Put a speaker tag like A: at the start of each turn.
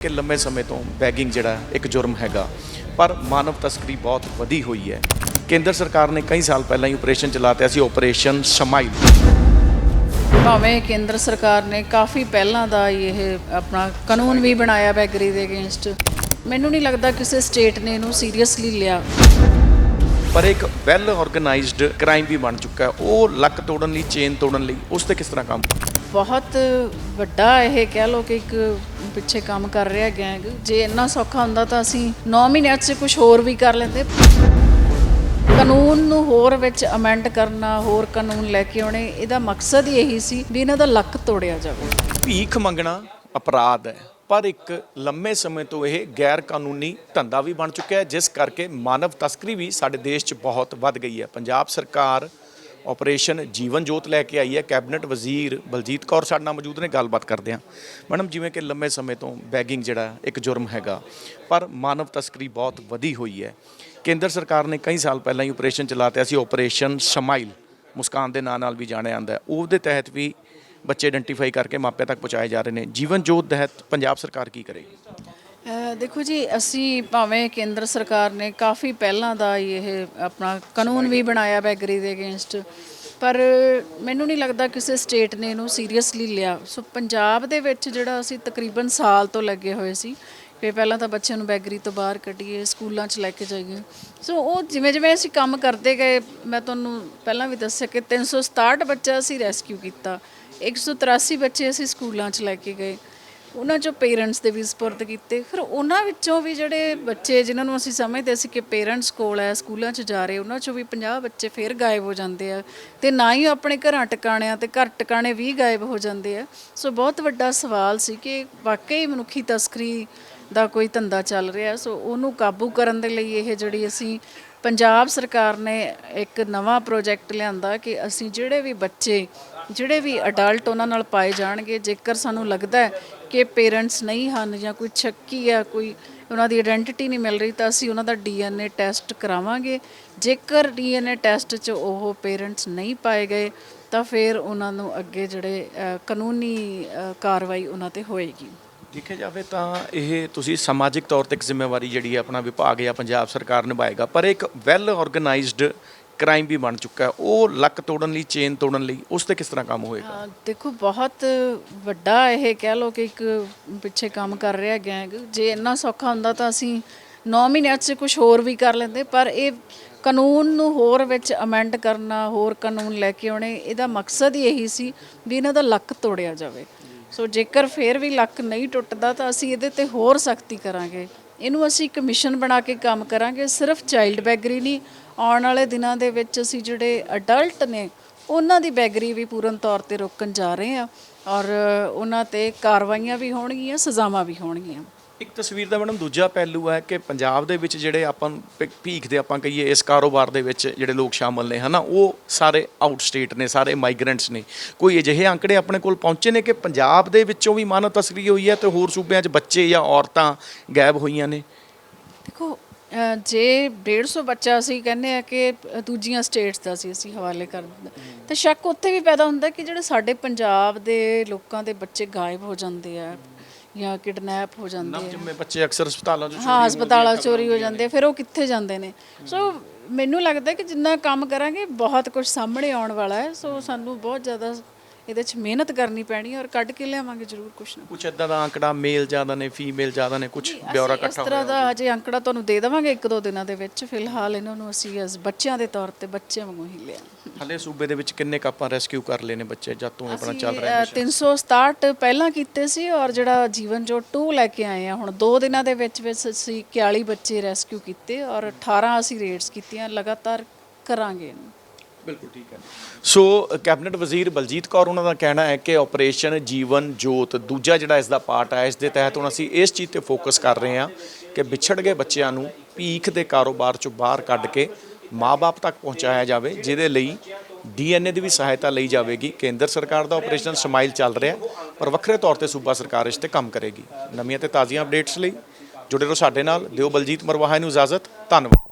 A: ਕਿ ਲੰਮੇ ਸਮੇਂ ਤੋਂ ਬੈਗਿੰਗ ਜਿਹੜਾ ਇੱਕ ਜੁਰਮ ਹੈਗਾ। ਪਰ ਮਾਨਵ ਤਸਕਰੀ ਬਹੁਤ ਵਧੀ ਹੋਈ ਹੈ। ਕੇਂਦਰ ਸਰਕਾਰ ਨੇ ਕਈ ਸਾਲ ਪਹਿਲਾਂ ਹੀ ਆਪਰੇਸ਼ਨ ਚਲਾਤਿਆ ਸੀ ਆਪਰੇਸ਼ਨ ਸਮਾਈਲ।
B: ਭਾਵੇਂ ਕੇਂਦਰ ਸਰਕਾਰ ਨੇ ਕਾਫੀ ਪਹਿਲਾਂ ਦਾ ਇਹ ਆਪਣਾ ਕਾਨੂੰਨ ਵੀ ਬਣਾਇਆ ਬੈਗਰੀ ਦੇ ਅਗੇਂਸਟ। ਮੈਨੂੰ ਨਹੀਂ ਲੱਗਦਾ ਕਿਸੇ ਸਟੇਟ ਨੇ ਇਹਨੂੰ ਸੀਰੀਅਸਲੀ ਲਿਆ।
A: ਪਰ ਇੱਕ ਵੈਲ ਆਰਗੇਨਾਈਜ਼ਡ ਕ੍ਰਾਈਮ ਵੀ ਬਣ ਚੁੱਕਾ ਹੈ। ਉਹ ਲੱਕ ਤੋੜਨ ਲਈ ਚੇਨ ਤੋੜਨ ਲਈ ਉਸ ਤੇ ਕਿਸ ਤਰ੍ਹਾਂ ਕੰਮ?
B: ਬਹੁਤ ਵੱਡਾ ਇਹ ਕਹਿ ਲਓ ਕਿ ਇੱਕ ਪਿੱਛੇ ਕੰਮ ਕਰ ਰਿਹਾ ਗੈਂਗ ਜੇ ਇੰਨਾ ਸੌਖਾ ਹੁੰਦਾ ਤਾਂ ਅਸੀਂ 9 ਮਹੀਨਿਆਂ 'ਚ ਕੁਝ ਹੋਰ ਵੀ ਕਰ ਲੈਂਦੇ। ਕਾਨੂੰਨ ਨੂੰ ਹੋਰ ਵਿੱਚ ਅਮੈਂਡ ਕਰਨਾ, ਹੋਰ ਕਾਨੂੰਨ ਲੈ ਕੇ ਆਉਣੇ, ਇਹਦਾ ਮਕਸਦ ਹੀ ਇਹੀ ਸੀ ਵੀ ਇਹਨਾਂ ਦਾ ਲੱਕ ਤੋੜਿਆ ਜਾਵੇ।
A: ਭੀਖ ਮੰਗਣਾ ਅਪਰਾਧ ਹੈ। ਪਰ ਇੱਕ ਲੰਮੇ ਸਮੇਂ ਤੋਂ ਇਹ ਗੈਰ ਕਾਨੂੰਨੀ ਧੰਦਾ ਵੀ ਬਣ ਚੁੱਕਿਆ ਹੈ, ਜਿਸ ਕਰਕੇ ਮਾਨਵ ਤਸਕਰੀ ਵੀ ਸਾਡੇ ਦੇਸ਼ 'ਚ ਬਹੁਤ ਵੱਧ ਗਈ ਹੈ। ਪੰਜਾਬ ਸਰਕਾਰ ਆਪਰੇਸ਼ਨ ਜੀਵਨ ਜੋਤ ਲੈ ਕੇ ਆਈ ਹੈ, ਕੈਬਨਿਟ ਵਜ਼ੀਰ ਬਲਜੀਤ ਕੌਰ ਸਾਡੇ ਨਾਲ ਮੌਜੂਦ ਨੇ, ਗੱਲਬਾਤ ਕਰਦੇ ਹਾਂ। ਮੈਡਮ, ਜਿਵੇਂ ਕਿ ਲੰਮੇ ਸਮੇਂ ਤੋਂ ਬੈਗਿੰਗ ਜਿਹੜਾ ਇੱਕ ਜੁਰਮ ਹੈਗਾ, ਪਰ ਮਾਨਵ ਤਸਕਰੀ ਬਹੁਤ ਵਧੀ ਹੋਈ ਹੈ। ਕੇਂਦਰ ਸਰਕਾਰ ਨੇ ਕਈ ਸਾਲ ਪਹਿਲਾਂ ਹੀ ਆਪਰੇਸ਼ਨ ਚਲਾਤਿਆ ਸੀ, ਆਪਰੇਸ਼ਨ ਸਮਾਈਲ, ਮੁਸਕਾਨ ਦੇ ਨਾਂ ਨਾਲ ਵੀ ਜਾਣਿਆ ਜਾਂਦਾ ਹੈ। ਉਹਦੇ ਤਹਿਤ ਵੀ ਬੱਚੇ ਆਇਡੈਂਟੀਫਾਈ ਕਰਕੇ ਮਾਪਿਆਂ ਤੱਕ ਪਹੁੰਚਾਏ ਜਾ ਰਹੇ ਨੇ। ਜੀਵਨ ਜੋਤ ਤਹਿਤ ਪੰਜਾਬ ਸਰਕਾਰ ਕੀ ਕਰੇਗੀ?
B: ਦੇਖੋ ਜੀ, ਅਸੀਂ ਭਾਵੇਂ ਕੇਂਦਰ ਸਰਕਾਰ ਨੇ ਕਾਫੀ ਪਹਿਲਾਂ ਦਾ ਇਹ ਆਪਣਾ ਕਾਨੂੰਨ ਵੀ ਬਣਾਇਆ ਬੈਗਰੀ ਦੇ ਅਗੇਂਸਟ, ਪਰ ਮੈਨੂੰ ਨਹੀਂ ਲੱਗਦਾ ਕਿਸੇ ਸਟੇਟ ਨੇ ਇਹਨੂੰ ਸੀਰੀਅਸਲੀ ਲਿਆ। ਸੋ ਪੰਜਾਬ ਦੇ ਵਿੱਚ ਜਿਹੜਾ ਅਸੀਂ ਤਕਰੀਬਨ ਸਾਲ ਤੋਂ ਲੱਗੇ ਹੋਏ ਸੀ, ਕਿ ਪਹਿਲਾਂ ਤਾਂ ਬੱਚਿਆਂ ਨੂੰ ਬੈਗਰੀ ਤੋਂ ਬਾਹਰ ਕੱਢੀਏ, ਸਕੂਲਾਂ 'ਚ ਲੈ ਕੇ ਜਾਈਏ। ਸੋ ਉਹ ਜਿਵੇਂ ਜਿਵੇਂ ਅਸੀਂ ਕੰਮ ਕਰਦੇ ਗਏ, ਮੈਂ ਤੁਹਾਨੂੰ ਪਹਿਲਾਂ ਵੀ ਦੱਸਿਆ ਕਿ 367 ਬੱਚਾ ਅਸੀਂ ਰੈਸਕਿਊ ਕੀਤਾ। 183 ਬੱਚੇ ਅਸੀਂ ਸਕੂਲਾਂ 'ਚ ਲੈ ਕੇ ਗਏ। ਉਹਨਾਂ ਚੋਂ ਪੇਰੈਂਟਸ ਦੇ ਵੀ ਸਪੁਰਦ ਕੀਤੇ। ਫਿਰ ਉਹਨਾਂ ਵਿੱਚੋਂ ਵੀ ਜਿਹੜੇ ਬੱਚੇ ਜਿਨ੍ਹਾਂ ਨੂੰ ਅਸੀਂ ਸਮਝਦੇ ਸੀ ਕਿ ਪੇਰੈਂਟਸ ਕੋਲ ਹੈ, ਸਕੂਲਾਂ 'ਚ ਜਾ ਰਹੇ, ਉਹਨਾਂ ਚੋਂ ਵੀ 50 ਬੱਚੇ ਫਿਰ ਗਾਇਬ ਹੋ ਜਾਂਦੇ ਆ। ਤੇ ਨਾ ਹੀ ਆਪਣੇ ਘਰਾਂ ਟਿਕਾਣਿਆਂ ਤੇ ਘਰ ਟਿਕਾਣੇ ਵੀ ਗਾਇਬ ਹੋ ਜਾਂਦੇ ਆ। ਸੋ ਬਹੁਤ ਵੱਡਾ ਸਵਾਲ ਸੀ ਕਿ ਵਾਕਈ ਮਨੁੱਖੀ ਤਸਕਰੀ ਦਾ ਕੋਈ ਧੰਦਾ ਚੱਲ ਰਿਹਾ। ਸੋ ਉਹਨੂੰ ਕਾਬੂ ਕਰਨ ਦੇ ਲਈ ਇਹ ਜਿਹੜੀ ਅਸੀਂ ਪੰਜਾਬ ਸਰਕਾਰ ਨੇ ਇੱਕ ਨਵਾਂ ਪ੍ਰੋਜੈਕਟ ਲਿਆਂਦਾ ਕਿ ਅਸੀਂ ਜਿਹੜੇ ਵੀ ਬੱਚੇ, ਜਿਹੜੇ ਵੀ ਅਡਲਟ ਉਹਨਾਂ ਨਾਲ ਪਾਏ ਜਾਣਗੇ, ਜੇਕਰ ਸਾਨੂੰ ਲੱਗਦਾ ਕਿ ਪੇਰੈਂਟਸ ਨਹੀਂ ਹਨ ਜਾਂ ਕੋਈ ਸ਼ੱਕੀ ਆ, ਕੋਈ ਉਹਨਾਂ ਦੀ ਆਇਡੈਂਟੀਟੀ ਨਹੀਂ ਮਿਲ ਰਹੀ ਤਾਂ ਅਸੀਂ ਉਹਨਾਂ ਦਾ ਡੀਐਨਏ ਟੈਸਟ ਕਰਾਵਾਂਗੇ। ਜੇਕਰ ਡੀਐਨਏ ਟੈਸਟ 'ਚ ਉਹ ਪੇਰੈਂਟਸ ਨਹੀਂ ਪਾਏ ਗਏ, ਤਾਂ ਫਿਰ ਉਹਨਾਂ ਨੂੰ ਅੱਗੇ ਜਿਹੜੇ ਕਾਨੂੰਨੀ ਕਾਰਵਾਈ ਉਹਨਾਂ ਤੇ ਹੋਏਗੀ।
A: ਦੇਖਿਆ ਜਾਵੇ ਤਾਂ ਇਹ ਤੁਸੀਂ ਸਮਾਜਿਕ ਤੌਰ ਤੇ ਇੱਕ ਜ਼ਿੰਮੇਵਾਰੀ ਜਿਹੜੀ ਹੈ ਆਪਣਾ ਵਿਭਾਗ ਜਾਂ ਪੰਜਾਬ ਸਰਕਾਰ ਨਿਭਾਏਗਾ, ਪਰ ਇੱਕ ਵੈਲ ਆਰਗੇਨਾਈਜ਼ਡ ਕ੍ਰਾਈਮ ਵੀ ਬਣ ਚੁੱਕਾ ਹੈ। ਉਹ ਲੱਕ ਤੋੜਨ ਲਈ, ਚੇਨ ਤੋੜਨ ਲਈ ਉਸ ਤੇ ਕਿਸ ਤਰ੍ਹਾਂ ਕੰਮ ਹੋਏਗਾ?
B: ਦੇਖੋ ਬਹੁਤ ਵੱਡਾ ਇਹ ਕਹਿ ਲਓ ਕਿ ਇੱਕ ਪਿੱਛੇ ਕੰਮ ਕਰ ਰਿਹਾ ਗੈਂਗ ਜੇ ਇੰਨਾ ਸੌਖਾ ਹੁੰਦਾ ਤਾਂ ਅਸੀਂ 9 ਮਹੀਨਿਆਂ 'ਚ ਕੁਝ ਹੋਰ ਵੀ ਕਰ ਲੈਂਦੇ, ਪਰ ਇਹ ਕਾਨੂੰਨ ਨੂੰ ਹੋਰ ਵਿੱਚ ਅਮੈਂਡ ਕਰਨਾ, ਹੋਰ ਕਾਨੂੰਨ ਲੈ ਕੇ ਆਉਣੇ, ਇਹਦਾ ਮਕਸਦ ਹੀ ਇਹੀ ਸੀ ਵੀ ਇਹਨਾਂ ਦਾ ਲੱਕ ਤੋੜਿਆ ਜਾਵੇ। ਸੋ ਜੇਕਰ ਫੇਰ ਵੀ ਲੱਕ ਨਹੀਂ ਟੁੱਟਦਾ ਤਾਂ ਅਸੀਂ ਇਹਦੇ ਤੇ ਹੋਰ ਸਖਤੀ ਕਰਾਂਗੇ। ਇਹਨੂੰ ਅਸੀਂ ਇੱਕ ਮਿਸ਼ਨ ਬਣਾ ਕੇ ਕੰਮ ਕਰਾਂਗੇ, ਸਿਰਫ ਚਾਈਲਡ ਬੈਗਰੀ ਨਹੀਂ। ਆਉਣ ਵਾਲੇ ਦਿਨਾਂ ਦੇ ਵਿੱਚ ਅਸੀਂ ਜਿਹੜੇ ਅਡਲਟ ਨੇ, ਉਹਨਾਂ ਦੀ ਬੈਗਰੀ ਵੀ ਪੂਰਨ ਤੌਰ ਤੇ ਰੋਕਣ ਜਾ ਰਹੇ ਆ ਔਰ ਉਹਨਾਂ ਤੇ ਕਾਰਵਾਈਆਂ ਵੀ ਹੋਣਗੀਆਂ, ਸਜ਼ਾਵਾਂ ਵੀ ਹੋਣਗੀਆਂ।
A: ਇੱਕ ਤਸਵੀਰ ਦਾ ਮੈਡਮ ਦੂਜਾ ਪਹਿਲੂ ਹੈ ਕਿ ਪੰਜਾਬ ਦੇ ਵਿੱਚ ਜਿਹੜੇ ਆਪਾਂ ਨੂੰ ਭੀ- ਭੀਖ ਦੇ ਆਪਾਂ ਕਹੀਏ, ਇਸ ਕਾਰੋਬਾਰ ਦੇ ਵਿੱਚ ਜਿਹੜੇ ਲੋਕ ਸ਼ਾਮਲ ਨੇ, ਹਨਾ, ਉਹ ਸਾਰੇ ਆਊਟ ਸਟੇਟ ਨੇ, ਸਾਰੇ ਮਾਈਗ੍ਰੈਂਟਸ ਨੇ। ਕੋਈ ਅਜਿਹੇ ਅੰਕੜੇ ਆਪਣੇ ਕੋਲ ਪਹੁੰਚੇ ਨੇ ਕਿ ਪੰਜਾਬ ਦੇ ਵਿੱਚੋਂ ਵੀ ਮਾਨਵ ਤਸਕਰੀ ਹੋਈ ਹੈ ਤੇ ਹੋਰ ਸੂਬਿਆਂ 'ਚ ਬੱਚੇ ਜਾਂ ਔਰਤਾਂ ਗਾਇਬ ਹੋਈਆਂ ਨੇ?
B: ਦੇਖੋ ਅਹ ਜੇ 150 ਬੱਚਾ ਅਸੀਂ ਕਹਿੰਦੇ ਆ ਕਿ ਦੂਜੀਆਂ ਸਟੇਟਸ ਦਾ ਸੀ, ਅਸੀਂ ਹਵਾਲੇ ਕਰ ਦਿੰਦਾ। ਤਾਂ ਸ਼ੱਕ ਉੱਥੇ ਵੀ ਪੈਦਾ ਹੁੰਦਾ ਕਿ ਜਿਹੜੇ ਸਾਡੇ ਪੰਜਾਬ ਦੇ ਲੋਕਾਂ ਦੇ ਬੱਚੇ ਗਾਇਬ ਹੋ ਜਾਂਦੇ ਆ ਜਾਂ ਕਿਡਨੈਪ ਹੋ ਜਾਂਦੇ ਆ।
A: ਜਿਵੇਂ ਬੱਚੇ ਅਕਸਰ ਹਸਪਤਾਲਾਂ 'ਚ
B: ਹਾਂ ਹਸਪਤਾਲਾਂ ਚੋਰੀ ਹੋ ਜਾਂਦੇ ਫਿਰ ਉਹ ਕਿੱਥੇ ਜਾਂਦੇ ਨੇ? ਸੋ ਮੈਨੂੰ ਲੱਗਦਾ ਕਿ ਜਿੰਨਾ ਕੰਮ ਕਰਾਂਗੇ ਬਹੁਤ ਕੁਝ ਸਾਹਮਣੇ ਆਉਣ ਵਾਲਾ ਹੈ ਸੋ ਸਾਨੂੰ ਬਹੁਤ ਜ਼ਿਆਦਾ ਇਹਦੇ 'ਚ ਮਿਹਨਤ ਕਰਨੀ ਪੈਣੀ ਹੈ ਔਰ ਕੱਢ ਕੇ ਲਿਆਵਾਂਗੇ ਜ਼ਰੂਰ ਕੁਝ ਨਾ
A: ਕੁਝ ਇਦਾਂ ਦਾ ਅੰਕੜਾ ਮੇਲ ਜ਼ਿਆਦਾ ਨੇ ਫੀਮੇਲ ਜ਼ਿਆਦਾ ਨੇ ਕੁਝ ਬਿਊਰਾ
B: ਅਸੀਂ ਇਸ ਤਰ੍ਹਾਂ ਦਾ ਹਜੇ ਅੰਕੜਾ ਤੁਹਾਨੂੰ ਦੇ ਦੇਵਾਂਗੇ ਇੱਕ ਦੋ ਦਿਨਾਂ ਦੇ ਵਿੱਚ। ਫਿਲਹਾਲ ਇਹਨਾਂ ਨੂੰ ਅਸੀਂ as ਬੱਚਿਆਂ ਦੇ ਤੌਰ ਤੇ ਬੱਚੇ ਵਾਂਗੂ ਹੀ ਲਿਆ।
A: ਹਲੇ ਸੂਬੇ ਦੇ ਵਿੱਚ ਕਿੰਨੇ ਕਾਪਾਂ ਰੈਸਕਿਊ ਕਰ ਲਏ ਨੇ ਬੱਚੇ ਜਦ ਤੋਂ ਆਪਣਾ ਚੱਲ ਰਿਹਾ
B: ਅਸੀਂ, ਅ, 367 ਪਹਿਲਾਂ ਕੀਤੇ ਸੀ ਔਰ ਜਿਹੜਾ ਜੀਵਨ ਜੋ 2 ਲੈ ਕੇ ਆਏ ਆ ਹੁਣ 2 ਦਿਨਾਂ ਦੇ ਵਿੱਚ ਵਿੱਚ ਅਸੀਂ 41 ਬੱਚੇ ਰੈਸਕਿਊ ਕੀਤੇ ਔਰ 18 ਅਸੀਂ ਰੇਡਸ ਕੀਤੀਆਂ ਲਗਾਤਾਰ ਕਰਾਂਗੇ ਇਹਨੂੰ।
A: ਬਿਲਕੁਲ ਠੀਕ ਹੈ। ਸੋ, ਕੈਬਨਿਟ ਵਜ਼ੀਰ ਬਲਜੀਤ ਕੌਰ ਉਹਨਾਂ ਦਾ ਕਹਿਣਾ ਹੈ ਕਿ ਆਪਰੇਸ਼ਨ ਜੀਵਨ ਜੋਤ ਦੂਜਾ ਜਿਹੜਾ ਇਸ ਦਾ ਪਾਰਟ ਹੈ ਇਸ ਦੇ ਤਹਿਤ ਹੁਣ ਅਸੀਂ ਇਸ ਚੀਜ਼ ਤੇ ਫੋਕਸ ਕਰ ਰਹੇ ਹਾਂ ਕਿ ਵਿਛੜ ਗਏ ਬੱਚਿਆਂ ਨੂੰ ਭੀਖ ਦੇ ਕਾਰੋਬਾਰ ਚੋਂ ਬਾਹਰ ਕੱਢ ਕੇ ਮਾਪੇ ਤੱਕ ਪਹੁੰਚਾਇਆ ਜਾਵੇ, ਜਿਹਦੇ ਲਈ ਡੀਐਨਏ ਦੀ ਵੀ ਸਹਾਇਤਾ ਲਈ ਜਾਵੇਗੀ। ਕੇਂਦਰ ਸਰਕਾਰ ਦਾ ਆਪਰੇਸ਼ਨ ਸਮਾਈਲ ਚੱਲ ਰਿਹਾ ਪਰ ਵੱਖਰੇ ਤੌਰ ਤੇ ਸੂਬਾ ਸਰਕਾਰ ਇਸ ਤੇ ਕੰਮ ਕਰੇਗੀ। ਨਵੀਆਂ ਤੇ ਤਾਜ਼ੀਆਂ ਅਪਡੇਟਸ ਲਈ ਜੁੜੇ ਰਹੋ ਸਾਡੇ ਨਾਲ। ਦਿਓ ਬਲਜੀਤ ਮਰਵਾਹਾ ਨੂੰ ਇਜਾਜ਼ਤ। ਧੰਨਵਾਦ।